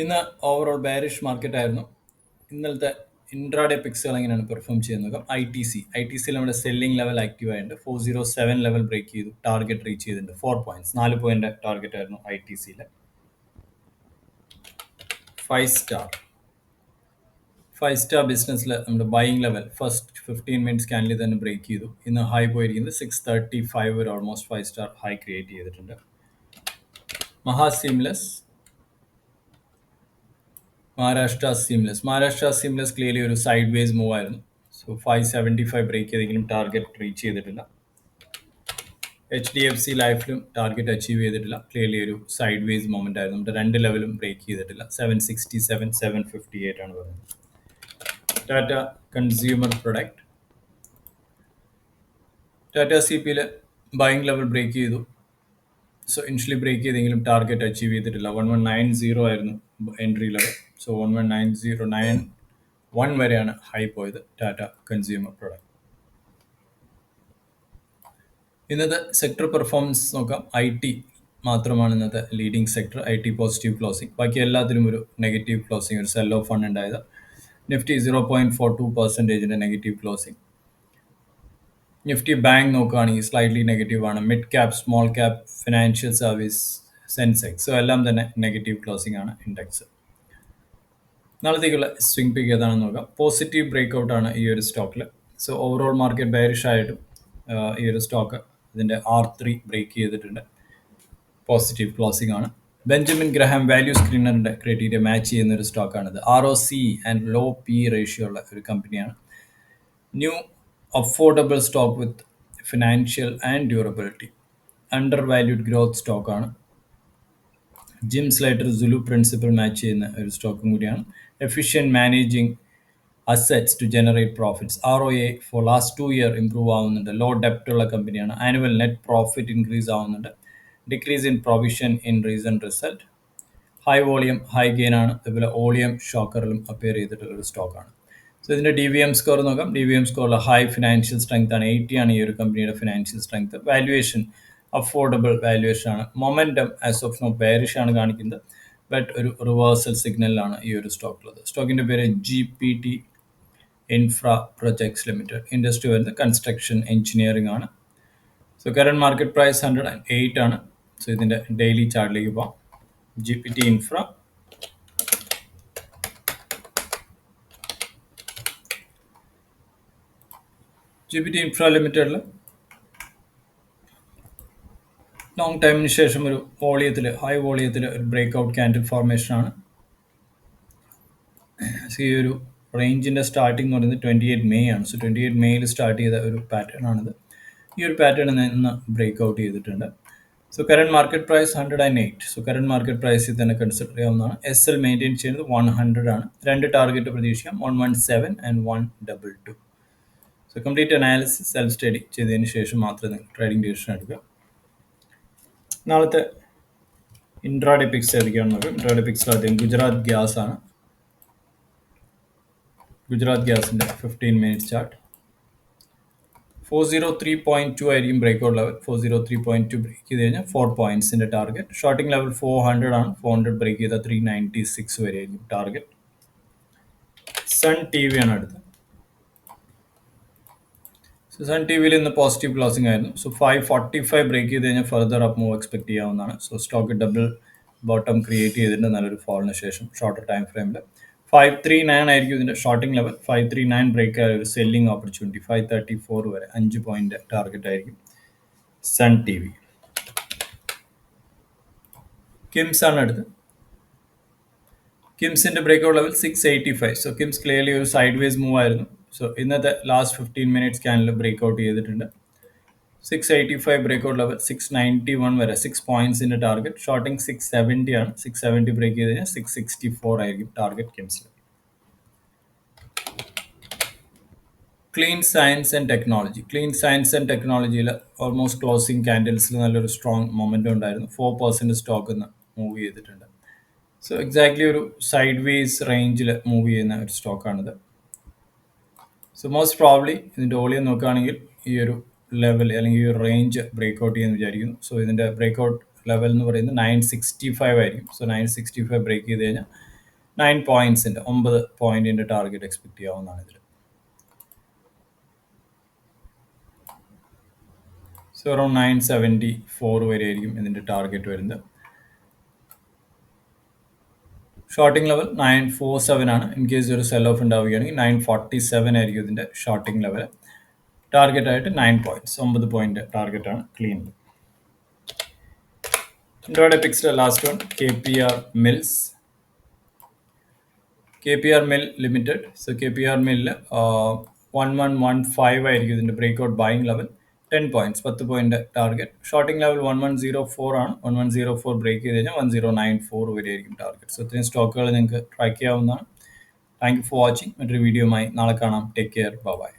ഇന്ന് overall ബാരിഷ് market ആയിരുന്നു. ഇന്നലത്തെ ഇൻട്രാഡേ പിക്സുകൾ എങ്ങനെയാണ് പെർഫോം ചെയ്യുന്നത് I T C I T സിയിൽ നമ്മുടെ സെല്ലിംഗ് ലെവൽ ആക്റ്റീവ് ആയിട്ടുണ്ട്. Four zero seven level break ചെയ്തു. ടാർഗറ്റ് റീച്ച് ചെയ്തിട്ടുണ്ട്. ഫോർ പോയിന്റ്സ് നാല് പോയിന്റ് ടാർഗറ്റ് ആയിരുന്നു ഐ ടി സിയിൽ ഫൈവ് സ്റ്റാർ ഫൈവ് സ്റ്റാർ ബിസിനസ്സിൽ നമ്മുടെ buying level first fifteen minutes candle തന്നെ ബ്രേക്ക് ചെയ്തു. ഇന്ന് ഹൈ പോയിരിക്കുന്നത് സിക്സ് തേർട്ടി ഫൈവ് ഒരു almost five star high create ചെയ്തിട്ടുണ്ട്. Maha seamless Maharashtra seamless Maharashtra seamless clearly ഒരു സൈഡ് വേസ് മൂവ് ആയിരുന്നു. So five seventy five break ചെയ്തെങ്കിലും target reach ചെയ്തിട്ടില്ല. എച്ച് ഡി എഫ് സി ലൈഫിലും ടാർഗറ്റ് അച്ചീവ് ചെയ്തിട്ടില്ല. Clearly ഒരു side ways moment ആയിരുന്നു. നമ്മുടെ രണ്ട് ലെവലും ബ്രേക്ക് ചെയ്തിട്ടില്ല. Seven sixty seven seven fifty eight ആണ് പറയുന്നത്. Tata consumer product Tata C പിയിൽ ബൈങ് ലെവൽ ബ്രേക്ക് ചെയ്തു. സോ ഇൻഷ്യലി ബ്രേക്ക് ചെയ്തെങ്കിലും ടാർഗറ്റ് അച്ചീവ് ചെയ്തിട്ടില്ല. വൺ വൺ നയൻ സീറോ ആയിരുന്നു. Entry level so one one nine zero nine one വരെയാണ് high പോയത് Tata consumer product ഇന്നത്തെ സെക്ടർ പെർഫോമൻസ് നോക്കാം. I T മാത്രമാണ് ഇന്നത്തെ leading sector I T positive closing ബാക്കി എല്ലാത്തിലും ഒരു നെഗറ്റീവ് ക്ലോസിംഗ് ഒരു സെൽ ഓഫ് ഫണ്ട് ഉണ്ടായത്. Nifty zero point four two പെർസെന്റേജിന്റെ negative closing Nifty bank നോക്കുകയാണെങ്കിൽ സ്ലൈറ്റ്ലി നെഗറ്റീവ് ആണ്. Mid cap small cap financial service Sensex. So എല്ലാം തന്നെ നെഗറ്റീവ് ക്ലോസിംഗ് ആണ് ഇൻഡെക്സ് നാളത്തേക്കുള്ള സ്വിംഗ് പിക്ക് ഏതാണെന്ന് നോക്കാം. പോസിറ്റീവ് ബ്രേക്ക് ഔട്ട് ആണ് ഈ ഒരു സ്റ്റോക്കിൽ സോ ഓവറോൾ മാർക്കറ്റ് ബെയറിഷ് ആയിട്ടും ഈ ഒരു സ്റ്റോക്ക് ഇതിന്റെ ആർ ത്രീ ബ്രേക്ക് ചെയ്തിട്ടുണ്ട്. പോസിറ്റീവ് ക്ലോസിംഗ് ആണ്. ബെഞ്ചമിൻ ഗ്രഹാം വാല്യൂ സ്ക്രീനറിന്റെ ക്രൈറ്റീരിയ മാച്ച് ചെയ്യുന്ന ഒരു സ്റ്റോക്കാണിത് R O C and low P ratio ഉള്ള ഒരു കമ്പനിയാണ് new affordable stock with financial and durability under valued growth സ്റ്റോക്കാണ് Jim Slater Zulu principle match ചെയ്യുന്ന ഒരു സ്റ്റോക്കും കൂടിയാണ്. Efficient managing assets to generate profits R O A for last two year improve ആവുന്നുണ്ട്. Low ഡെപ്റ്റ് ഉള്ള കമ്പനിയാണ് ആനുവൽ നെറ്റ് പ്രോഫിറ്റ് ഇൻക്രീസ് ആവുന്നുണ്ട്. Decrease in provision in reason result high volume high gain ആണ്. അതുപോലെ ഓളിയം ഷോക്കറിലും അപ്പിയർ ചെയ്തിട്ടുള്ള ഒരു സ്റ്റോക്കാണ് സോ ഇതിന്റെ ഡി വി എം സ്കോർ നോക്കാം. ഡി വി എം സ്കോറിൽ ഹൈ ഫിനാൻഷ്യൽ സ്ട്രെങ്ത് ആണ്. എയ്റ്റി ആണ് ഈ ഒരു കമ്പനിയുടെ financial strength valuation affordable valuation ആണ്. Momentum as of no bearish ആണ് കാണിക്കുന്നത്. ബട്ട് ഒരു റിവേഴ്സൽ സിഗ്നലിലാണ് ഈ ഒരു സ്റ്റോക്ക് ഉള്ളത് സ്റ്റോക്കിന്റെ പേര് G P T infra projects limited industry വരുന്നത് കൺസ്ട്രക്ഷൻ എഞ്ചിനീയറിംഗ് ആണ്. So current market price hundred and eight ആണ്. സോ ഇതിന്റെ ഡെയിലി ചാർട്ടിലേക്ക് പോകാം G P T infra G P T infra ലിമിറ്റഡിൽ ലോങ് ടൈമിന് ശേഷം ഒരു വോളിയത്തിൽ ഹൈ വോളിയത്തിൽ ഒരു ബ്രേക്ക് ഔട്ട് ക്യാൻഡിൽ ഫോർമേഷൻ ആണ് ഈ ഒരു റേഞ്ചിന്റെ സ്റ്റാർട്ടിംഗ് എന്ന് പറയുന്നത് ട്വന്റി എയ്റ്റ് മെയ് ആണ്. സോ ട്വന്റി എയ്റ്റ് മെയ്യിൽ സ്റ്റാർട്ട് ചെയ്ത ഒരു പാറ്റേൺ ആണിത്. ഈ ഒരു പാറ്റേൺ ഇന്ന് ബ്രേക്ക് ഔട്ട് ചെയ്തിട്ടുണ്ട് so current market price hundred and eight so current market പ്രൈസിൽ തന്നെ കൺസിഡർ ചെയ്യാവുന്നതാണ്. എസ് എൽ മെയിന്റെയിൻ ചെയ്യുന്നത് വൺ ഹൺഡ്രഡ് ആണ്. രണ്ട് ടാർഗറ്റ് പ്രതീക്ഷിക്കാം. One one seven and one double two so complete analysis self study ചെയ്തതിന് ശേഷം മാത്രമേ നിങ്ങൾ ട്രേഡിംഗ് ഡിസിഷൻ എടുക്കുക. നാളത്തെ ഇൻട്രാഡേ പിക്സ് ഏതൊക്കെയാണെന്ന് നോക്കാം. ഇൻട്രാഡേ പിക്സിൽ ആദ്യം ഗുജറാത്ത് ഗ്യാസ് ആണ്. ഗുജറാത്ത് ഗ്യാസിന്റെ fifteen minute chart four zero three point two ആയിരിക്കും break out level four zero three point two break ചെയ്ത് കഴിഞ്ഞാൽ four പോയിന്റ്സിന്റെ target shorting level four hundred ആണ്. ഫോർ ഹൺഡ്രഡ് ബ്രേക്ക് ചെയ്താൽ ത്രീ നയന്റി സിക്സ് വരെ ആയിരിക്കും ടാർഗറ്റ് സൺ ടി വി ആണ് അടുത്ത്. Sun T വിയിൽ ഇന്ന് പോസിറ്റീവ് ക്ലോസിംഗ് ആയിരുന്നു. So five forty five break ചെയ്ത് കഴിഞ്ഞാൽ ഫർദർ അപ്പ് മൂവ് എക്സ്പെക്ട് ചെയ്യാവുന്നതാണ്. So stock double bottom create ചെയ്തിട്ടുണ്ട്. നല്ലൊരു ഫോളിന് ശേഷം ഷോർട്ടർ ടൈം ഫ്രെയിമിൽ ഫൈവ് ത്രീ നയൻ ആയിരിക്കും ഇതിന്റെ shorting level five three nine break ആയ ഒരു selling opportunity five thirty four വരെ അഞ്ച് പോയിന്റ് ടാർഗറ്റ് ആയിരിക്കും സൺ ടി വി കിംസ് ആണ് അടുത്ത് കിംസിന്റെ break out level six eighty five so KIMS clearly ഒരു സൈഡ് വേസ് മൂവ് ആയിരുന്നു. സോ ഇന്നത്തെ ലാസ്റ്റ് ഫിഫ്റ്റീൻ മിനിറ്റ്സ് ക്യാനിൽ ബ്രേക്ക് ഔട്ട് ചെയ്തിട്ടുണ്ട്. Six eighty five break out level six ninety one വരെ six പോയിന്റ്സിന്റെ target shorting six seventy ആണ് six seventy break ചെയ്ത് കഴിഞ്ഞാൽ സിക്സ് സിക്സ്റ്റി ഫോർ ആയിരിക്കും target cancel clean science and technology clean science and ടെക്നോളജിയിൽ almost closing ക്യാൻഡിൽസിൽ നല്ലൊരു strong moment ഉണ്ടായിരുന്നു. ഫോർ പെർസെന്റ് സ്റ്റോക്ക് ഇന്ന് മൂവ് ചെയ്തിട്ടുണ്ട്. സോ എക്സാക്ട്ലി ഒരു സൈഡ് വേസ് റേഞ്ചിൽ മൂവ് ചെയ്യുന്ന ഒരു സ്റ്റോക്കാണിത് സോ മോസ്റ്റ് പ്രോബ്ലി ഇതിന്റെ ഓളിയം നോക്കുകയാണെങ്കിൽ ഈ ഒരു ലെവൽ അല്ലെങ്കിൽ ഈ ഒരു റേഞ്ച് ബ്രേക്ക് ഔട്ട് ചെയ്യുമെന്ന് വിചാരിക്കുന്നു. സോ ഇതിന്റെ ബ്രേക്ക് ഔട്ട് ലെവൽ എന്ന് പറയുന്നത് നയൻ സിക്സ്റ്റി ഫൈവ് ആയിരിക്കും. So nine sixty five break ചെയ്ത് കഴിഞ്ഞാൽ നയൻ പോയിന്റ്സിന്റെ ഒമ്പത് പോയിന്റിന്റെ ടാർഗറ്റ് എക്സ്പെക്ട് ചെയ്യാവുന്നതാണ് ഇതിൽ so around nine seventy four വരെ ആയിരിക്കും ഇതിന്റെ ടാർഗറ്റ് വരുന്നത്. Shorting level nine four seven ആണ്. ഇൻ കേസ് ഒരു സെൽ ഓഫ് ഉണ്ടാവുകയാണെങ്കിൽ നയൻ ഫോർട്ടി സെവൻ ആയിരിക്കും ഇതിന്റെ ഷോർട്ടിംഗ് ലെവൽ ടാർഗറ്റ് ആയിട്ട് നയൻ പോയിന്റ്സ് ഒമ്പത് പോയിന്റ് ടാർഗറ്റ് ആണ് clean ഇൻട്രോയുടെ fixed last one K P R mills K P R mill limited so K P R mill one one one five ആയിരിക്കും ഇതിന്റെ break out buying level ten points പത്ത് point target shorting level one one zero four ആണ്. One one zero four break ചെയ്ത് കഴിഞ്ഞാൽ one zero nine four വരെ ആയിരിക്കും target so ഇത്രയും സ്റ്റോക്കുകൾ നിങ്ങൾക്ക് ട്രാക്ക് ചെയ്യാവുന്നതാണ്. താങ്ക് യു ഫോർ വാച്ചിങ് മറ്റൊരു വീഡിയോയുമായി നാളെ കാണാം. Take care bye